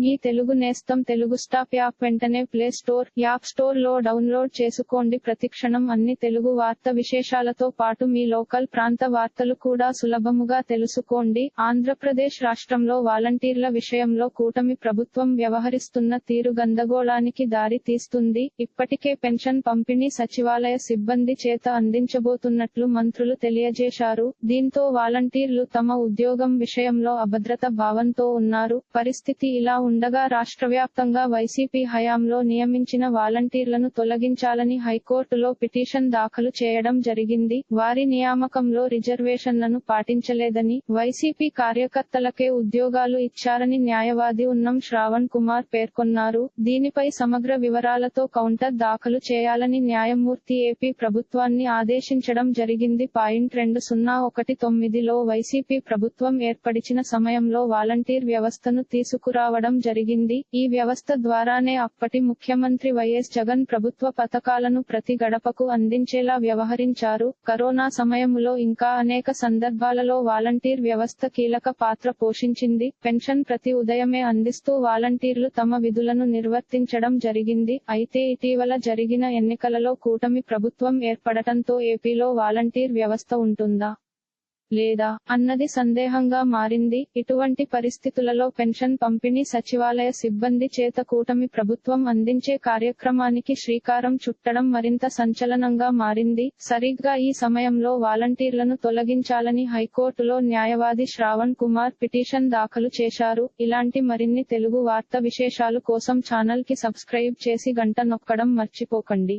మీ తెలుగు నేస్తం Telugu stop app వెంటనే play store app స్టోర్లో డౌన్లోడ్ చేసుకోండి. ప్రతిక్షణం అన్ని తెలుగు వార్త విశేషాలతో పాటు మీ లోకల్ ప్రాంత వార్తలు కూడా సులభముగా తెలుసుకోండి. ఆంధ్రప్రదేశ్ రాష్ట్రంలో వాలంటీర్ల విషయంలో కూటమి ప్రభుత్వం వ్యవహరిస్తున్న తీరు గందగోళానికి దారి తీస్తుంది. ఇప్పటికే పెన్షన్ పంపిణీ సచివాలయ సిబ్బంది చేత అందించబోతున్నట్లు మంత్రులు తెలియజేశారు. దీంతో వాలంటీర్లు తమ ఉద్యోగం విషయంలో అభద్రత భావంతో ఉన్నారు. పరిస్థితి ఇలా ఉండగా రాష్ట్ర వ్యాప్తంగా వైసీపీ హయాంలో నియమించిన వాలంటీర్లను తొలగించాలని హైకోర్టులో పిటిషన్ దాఖలు చేయడం జరిగింది. వారి నియామకంలో రిజర్వేషన్లను పాటించలేదని వైసీపీ కార్యకర్తలకే ఉద్యోగాలు ఇచ్చారని న్యాయవాది ఉన్నం శ్రావణ్ కుమార్ పేర్కొన్నారు. దీనిపై సమగ్ర వివరాలతో కౌంటర్ దాఖలు చేయాలని న్యాయమూర్తి ఏపీ ప్రభుత్వాన్ని ఆదేశించడం జరిగింది. పాయింట్ రెండు సున్నా ఒకటి తొమ్మిదిలో వైసీపీ ప్రభుత్వం ఏర్పడిచిన సమయంలో వాలంటీర్ వ్యవస్థను తీసుకురావడం జరిగింది. ఈ వ్యవస్థ ద్వారానే అప్పటి ముఖ్యమంత్రి వైఎస్ జగన్ ప్రభుత్వ పథకాలను ప్రతి గడపకు అందించేలా వ్యవహరించారు. కరోనా సమయములో ఇంకా అనేక సందర్భాలలో వాలంటీర్ వ్యవస్థ కీలక పాత్ర పోషించింది. పెన్షన్ ప్రతి ఉదయమే అందిస్తూ వాలంటీర్లు తమ విధులను నిర్వర్తించడం జరిగింది. అయితే ఇటీవల జరిగిన ఎన్నికలలో కూటమి ప్రభుత్వం ఏర్పడటంతో ఏపీలో వాలంటీర్ వ్యవస్థ ఉంటుందా? లేదా అన్నది సందేహంగా మారింది. ఇటువంటి పరిస్థితులలో పెన్షన్ పంపిణీ సచివాలయ సిబ్బంది చేత కూటమి ప్రభుత్వం అందించే కార్యక్రమానికి శ్రీకారం చుట్టడం మరింత సంచలనంగా మారింది. సరిగ్గా ఈ సమయంలో వాలంటీర్లను తొలగించాలని హైకోర్టులో న్యాయవాది శ్రావణ్ కుమార్ పిటిషన్ దాఖలు చేశారు. ఇలాంటి మరిన్ని తెలుగు వార్త విశేషాలు కోసం ఛానల్కి సబ్స్క్రైబ్ చేసి గంట నొక్కడం మర్చిపోకండి.